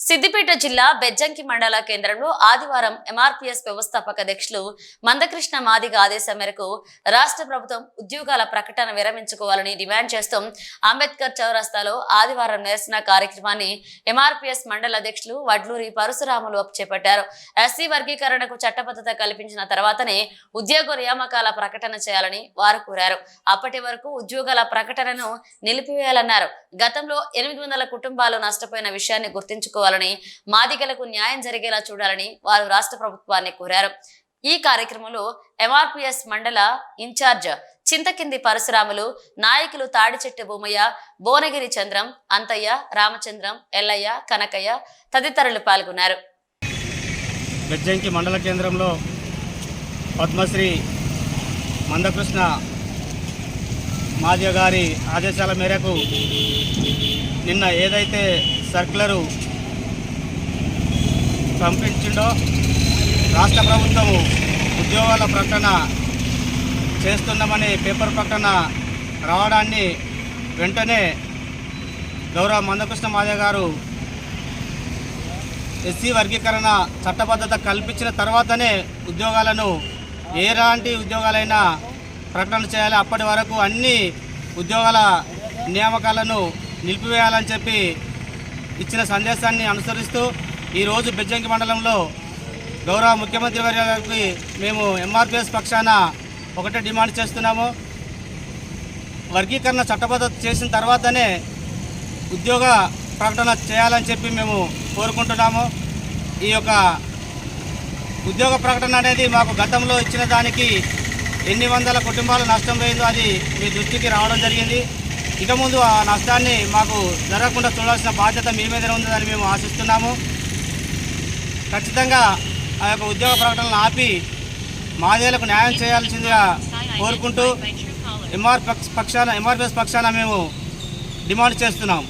సిద్దిపేట జిల్లా బెజ్జంకి మండల కేంద్రంలో ఆదివారం ఎంఆర్పీఎస్ వ్యవస్థాపక అధ్యక్షులు మందకృష్ణ మాదిగ ఆదేశం మేరకు రాష్ట్ర ప్రభుత్వం ఉద్యోగాల ప్రకటన విరమించుకోవాలని డిమాండ్ చేస్తూ అంబేద్కర్ చౌరస్తాలో ఆదివారం నిరసన కార్యక్రమాన్ని ఎంఆర్పీఎస్ మండల అధ్యక్షులు వడ్లూరి పరశురాములు చేపట్టారు. ఎస్సీ వర్గీకరణకు చట్టబద్ధత కల్పించిన తర్వాతనే ఉద్యోగ నియామకాల ప్రకటన చేయాలని వారు కోరారు. అప్పటి వరకు ఉద్యోగాల ప్రకటనను నిలిపివేయాలన్నారు. గతంలో ఎనిమిది వందల కుటుంబాలు నష్టపోయిన విషయాన్ని గుర్తుంచుకోవాలని మాదిగలకు న్యాయం జరిగేలా చూడాలని వారు రాష్ట్ర ప్రభుత్వాన్ని కోరారు. ఈ కార్యక్రమంలో ఎంఆర్పిఎస్ మండల ఇన్ఛార్జ్ చింతకింది పరశురాములు నాయకులు తాడిచెట్టు భూమయ్య భువనగిరి చంద్రం అంతయ్య రామచంద్రం ఎల్లయ్య కనకయ్య తదితరులు పాల్గొన్నారు. బెజ్జంకి మండల కేంద్రంలో పద్మశ్రీ మందకృష్ణ మాదిగ గారి ఆదేశాల మేరకు నిన్న ఏదైతే సర్కులరు పంపించిండో రాష్ట్ర ప్రభుత్వము ఉద్యోగాల ప్రకటన చేస్తున్నామని పేపర్ ప్రకటన రావడాన్ని వెంటనే గౌరవ మందకృష్ణ మాదే గారు ఎస్సీ వర్గీకరణ చట్టబద్ధత కల్పించిన తర్వాతనే ఉద్యోగాలను ఎలాంటి ఉద్యోగాలైనా ప్రకటన చేయాలి. అప్పటి వరకు అన్ని ఉద్యోగాల నియామకాలను నిలిపివేయాలని చెప్పి ఇచ్చిన సందేశాన్ని అనుసరిస్తూ ఈరోజు బెజ్జంకి మండలంలో గౌరవ ముఖ్యమంత్రి గారికి మేము ఎంఆర్పిఎస్ పక్షాన ఒకటే డిమాండ్ చేస్తున్నాము. వర్గీకరణ చట్టబద్ధత చేసిన తర్వాతనే ఉద్యోగ ప్రకటన చేయాలని చెప్పి మేము కోరుకుంటున్నాము. ఈ యొక్క ఉద్యోగ ప్రకటన అనేది మాకు గతంలో ఇచ్చిన దానికి ఎన్ని వందల కుటుంబాలు నష్టం పోయిందో అది మీ దృష్టికి రావడం జరిగింది. ఇక ముందు ఆ నష్టాన్ని మాకు జరగకుండా చూడాల్సిన బాధ్యత మీ మీద ఉందని మేము ఆశిస్తున్నాము. ఖచ్చితంగా ఆ యొక్క ఉద్యోగ ప్రకటనలు ఆపి మాదేలకు న్యాయం చేయాల్సిందిగా కోరుకుంటూ ఎంఆర్ పక్షాన ఎంఆర్పిఎస్ పక్షాన మేము డిమాండ్ చేస్తున్నాం.